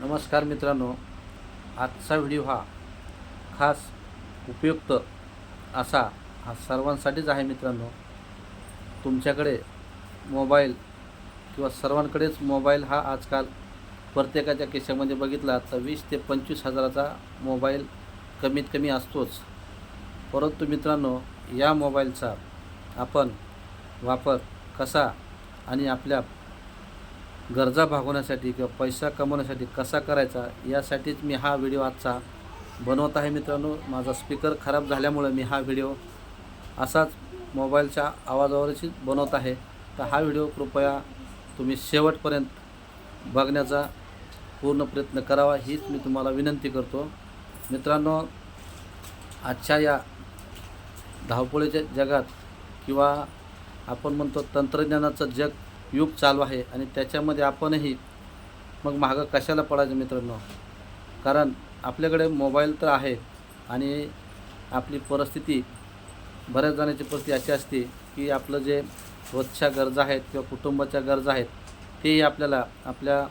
नमस्कार मित्रांनो आजचा व्हिडिओ हा खास उपयुक्त असा हा सर्वांसाठीच आहे मित्रांनो. तुमच्याकडे मोबाईल किंवा सर्वांकडेच मोबाईल हा आजकाल प्रत्येकाच्या केशामध्ये बघितला तर वीस ते पंचवीस हजाराचा मोबाईल कमीत कमी असतोच. परंतु मित्रांनो या मोबाईलचा आपण वापर कसा आणि आपल्या गरजा भागवण्यासाठी किंवा पैसा कमवण्यासाठी कसा करायचा यासाठीच मी हा व्हिडिओ आजचा बनवत आहे मित्रांनो. माझा स्पीकर खराब झाल्यामुळे मी हा व्हिडिओ असाच मोबाईलच्या आवाजावरच बनवत आहे. तर हा व्हिडिओ कृपया तुम्ही शेवटपर्यंत बघण्याचा पूर्ण प्रयत्न करावा हीच मी तुम्हाला विनंती करतो. मित्रांनो आजच्या या धावपळीच्या जगात किंवा आपण म्हणतो तंत्रज्ञानाचं जग युग चालू आहे आणि त्याच्यामध्ये आपणही मग मागं कशाला पडायचं मित्रांनो? कारण आपल्याकडे मोबाईल तर आहे आणि आपली परिस्थिती बऱ्याच जणांची परिस्थिती अशी असते की आपलं जे रोजच्या गरजा आहेत किंवा कुटुंबाच्या गरजा आहेत तेही आपल्याला आपल्या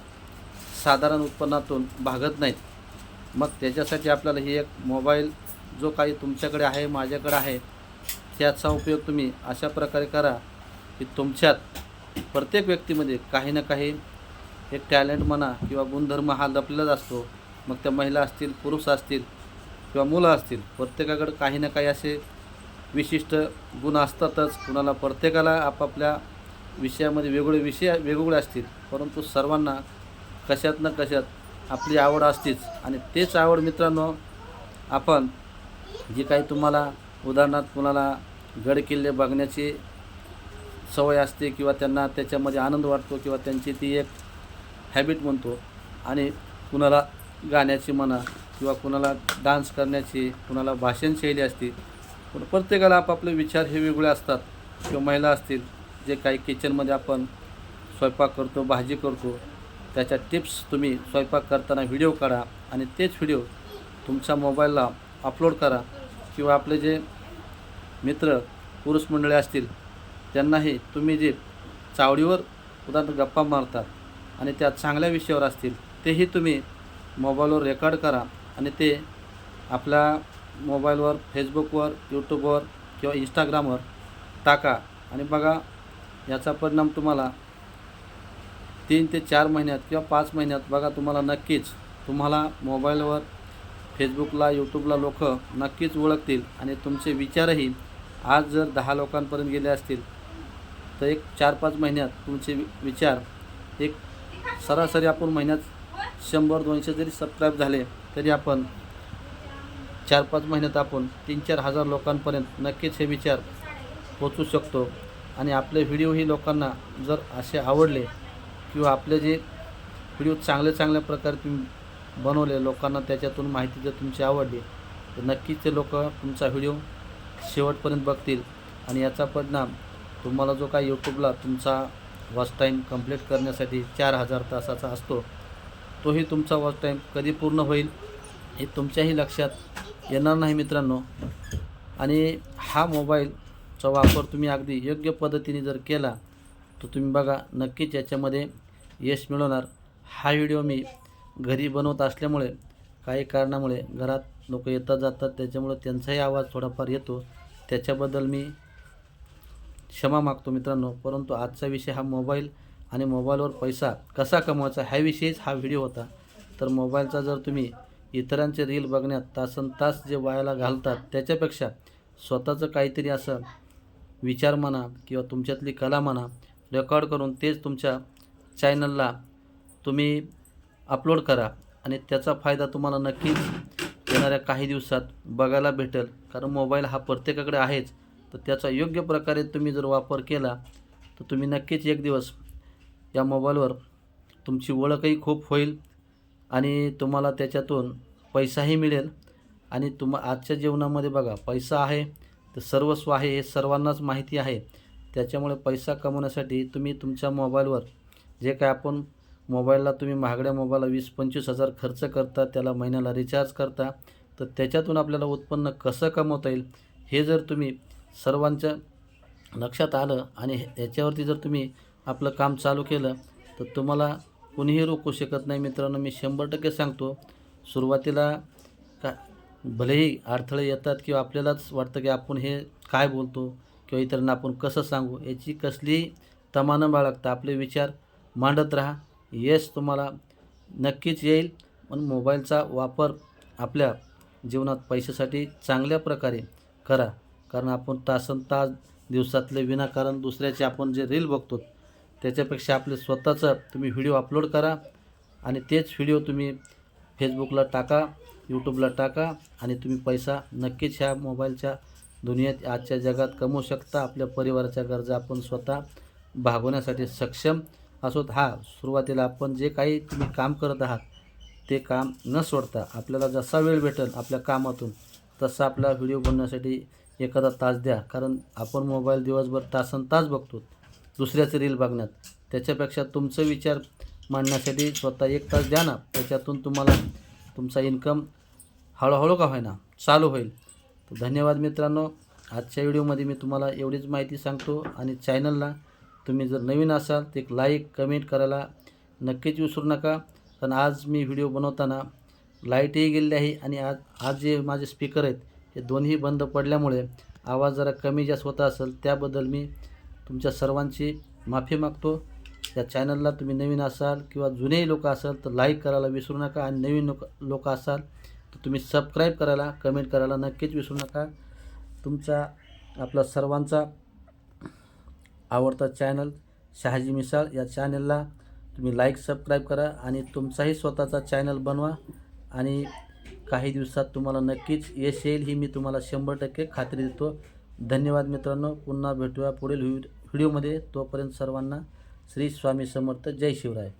साधारण उत्पन्नातून भागत नाहीत. मग त्याच्यासाठी आपल्याला ही एक मोबाईल जो काही तुमच्याकडे आहे माझ्याकडे आहे त्याचा उपयोग तुम्ही अशा प्रकारे करा की तुमच्यात प्रत्येक व्यक्तीमध्ये काही ना काही एक टॅलेंट म्हणा किंवा गुणधर्म हा लपलेलाच असतो. मग त्या महिला असतील पुरुष असतील किंवा मुलं असतील प्रत्येकाकडे काही ना काही असे विशिष्ट गुण असतातच. कुणाला प्रत्येकाला आपापल्या विषयामध्ये वेगवेगळे विषय वेगवेगळे असतील. परंतु सर्वांना कशात ना कशात आपली आवड असतेच. आणि तेच आवड मित्रांनो आपण जे काही तुम्हाला उदाहरणार्थ कुणाला गडकिल्ले बघण्याची सवय असते किंवा त्यांना त्याच्यामध्ये आनंद वाटतो किंवा त्यांची ती एक हॅबिट म्हणतो. आणि कुणाला गाण्याची म्हणा किंवा कुणाला डान्स करण्याची कुणाला भाषणशैली असते. पण प्रत्येकाला आपापले विचार हे वेगळे असतात. किंवा महिला असतील जे काही किचनमध्ये आपण स्वयंपाक करतो भाजी करतो त्याच्या टिप्स तुम्ही स्वयंपाक करताना व्हिडिओ काढा आणि तेच व्हिडिओ तुमच्या मोबाईलला अपलोड करा. किंवा आपले जे मित्र पुरुष मंडळी असतील त्यांनाही तुम्ही जे चावडीवर उदाहरणार्थ गप्पा मारतात आणि त्या चांगल्या विषयावर असतील तेही तुम्ही मोबाईलवर रेकॉर्ड करा आणि ते आपल्या मोबाईलवर फेसबुकवर यूट्यूबवर किंवा इंस्टाग्रामवर टाका. आणि बघा याचा परिणाम तुम्हाला तीन ते चार महिन्यात किंवा पाच महिन्यात बघा तुम्हाला नक्कीच तुम्हाला मोबाईलवर फेसबुकला यूट्यूबला लोक नक्कीच ओळखतील आणि तुमचे विचारही आज जर दहा लोकांपर्यंत गेले असतील तर एक चार पाच महिन्यात तुमचे वि- विचार एक सरासरी आपण महिन्यात शंभर दोनशे जरी सबस्क्राईब झाले तरी आपण चार पाच महिन्यात आपण तीन चार हजार लोकांपर्यंत नक्कीच हे विचार पोचू शकतो. आणि आपले व्हिडिओही लोकांना जर असे आवडले किंवा आपले जे व्हिडिओ चांगले चांगल्या प्रकारे तुम्ही बनवले लोकांना त्याच्यातून माहिती जर तुमची आवडली तर नक्कीच ते लोक तुमचा व्हिडिओ शेवटपर्यंत बघतील. आणि याचा परिणाम तुम्हाला जो काही यूट्यूबला तुमचा वॉच टाईम कंप्लीट करण्यासाठी चार हजार तासाचा असतो तोही तुमचा वॉच टाईम कधी पूर्ण होईल हे तुमच्याही लक्षात येणार नाही मित्रांनो. आणि हा मोबाईलचा वापर तुम्ही अगदी योग्य पद्धतीने जर केला तर तुम्ही बघा नक्कीच याच्यामध्ये यश मिळवणार. हा व्हिडिओ मी घरी बनवत असल्यामुळे काही कारणामुळे घरात लोक येतात जातात त्याच्यामुळे त्यांचाही आवाज थोडाफार येतो. त्याच्याबद्दल मी क्षमा मागतो मित्रांनो परंतु आजचा विषय हा मोबाईल आणि मोबाईलवर पैसा कसा कमवायचा ह्याविषयीच हा व्हिडिओ होता. तर मोबाईलचा जर तुम्ही इतरांचे रील बघण्यात तासन तास जे वायाला घालतात त्याच्यापेक्षा स्वतःचं काहीतरी असं विचार म्हणा किंवा तुमच्यातली कला म्हणा रेकॉर्ड करून तेच तुमच्या चॅनलला तुम्ही अपलोड करा आणि त्याचा फायदा तुम्हाला नक्कीच येणाऱ्या काही दिवसात बघायला भेटेल. कारण मोबाईल हा प्रत्येकाकडे आहेच. तर त्याचा योग्य प्रकारे तुम्ही जर वापर केला तर तुम्ही नक्कीच एक दिवस या मोबाईलवर तुमची ओळखही खूप होईल आणि तुम्हाला त्याच्यातून पैसाही मिळेल. आणि तुम आजच्या जीवनामध्ये बघा पैसा आहे तर सर्वस्व आहे हे सर्वांनाच माहिती आहे. त्याच्यामुळे पैसा कमवण्यासाठी तुम्ही तुमच्या मोबाईलवर जे काय आपण मोबाईलला तुम्ही महागड्या मोबाईलला वीस पंचवीस हजार खर्च करता त्याला महिन्याला रिचार्ज करता तर त्याच्यातून आपल्याला उत्पन्न कसं कमवता येईल हे जर तुम्ही सर्वांच्या लक्षात आलं आणि हे- याच्यावरती जर तुम्ही आपलं काम चालू केलं तर तुम्हाला कोणीही रोखू शकत नाही. मित्रांनो मी शंभर टक्के सांगतो सुरुवातीला का भलेही अडथळे येतात किंवा आपल्यालाच वाटतं की आपण हे काय बोलतो किंवा इतरांना आपण कसं सांगू याची कसलीही तमा न बाळगता आपले विचार मांडत राहा. यश तुम्हाला नक्कीच येईल. पण मोबाईलचा वापर आपल्या जीवनात पैशासाठी चांगल्या प्रकारे करा. कारण आपण तासन तास दिवसातले विनाकारण दुसऱ्याचे आपण जे रील बघतो त्याच्यापेक्षा आपले स्वतःचं तुम्ही व्हिडिओ अपलोड करा आणि तेच व्हिडिओ तुम्ही फेसबुकला टाका यूट्यूबला टाका आणि तुम्ही पैसा नक्कीच ह्या मोबाईलच्या दुनियेत आजच्या जगात कमवू शकता. आपल्या परिवाराच्या गरजा आपण स्वतः भागवण्यासाठी सक्षम असोत हा सुरुवातीला आपण जे काही तुम्ही काम करत आहात ते काम न सोडता आपल्याला जसा वेळ भेटेल आपल्या कामातून तसा आपला व्हिडिओ बनवण्यासाठी एखादा तास द्या. कारण आपण मोबाईल दिवसभर तासन तास बघतो. दुसऱ्याचं रील बघण्यात. त्याच्यापेक्षा तुमचं विचार मांडण्यासाठी स्वतः एक तास द्या ना. त्याच्यातून तुम्हाला तुमचा इन्कम हळूहळू का होईना चालू होईल. तर धन्यवाद मित्रांनो. आजच्या व्हिडिओमध्ये मी तुम्हाला एवढीच माहिती सांगतो आणि चॅनलला तुम्ही जर नवीन असाल तर एक लाईक कमेंट करायला नक्कीच विसरू नका. कारण आज मी व्हिडिओ बनवताना लाईटही गेलेली आहे आणि आज आज जे माझे स्पीकर आहेत हे दोन्ही बंद पडल्यामुळे आवाज जरा कमी जास्त होत असेल त्याबद्दल मी तुमच्या सर्वांची माफी मागतो. या चॅनलला तुम्ही नवीन असाल किंवा जुनेही लोक असाल तर लाईक करायला विसरू नका आणि नवीन लोक लोक असाल तर तुम्ही सबस्क्राईब करायला कमेंट करायला नक्कीच विसरू नका. तुमचा आपला सर्वांचा आवडता चॅनल शहाजी मिसाळ. या चॅनलला तुम्ही लाईक सबस्क्राईब करा आणि तुमचाही स्वतःचा चॅनल बनवा आणि काही दिवसात तुम्हाला नक्कीच यश येईल ही मी तुम्हाला शंभर टक्के खात्री देतो. धन्यवाद मित्रांनो. पुन्हा भेटूया पुढील व्हिडिओ व्हिडिओमध्ये. तोपर्यंत सर्वांना श्री स्वामी समर्थ. जय शिवराय.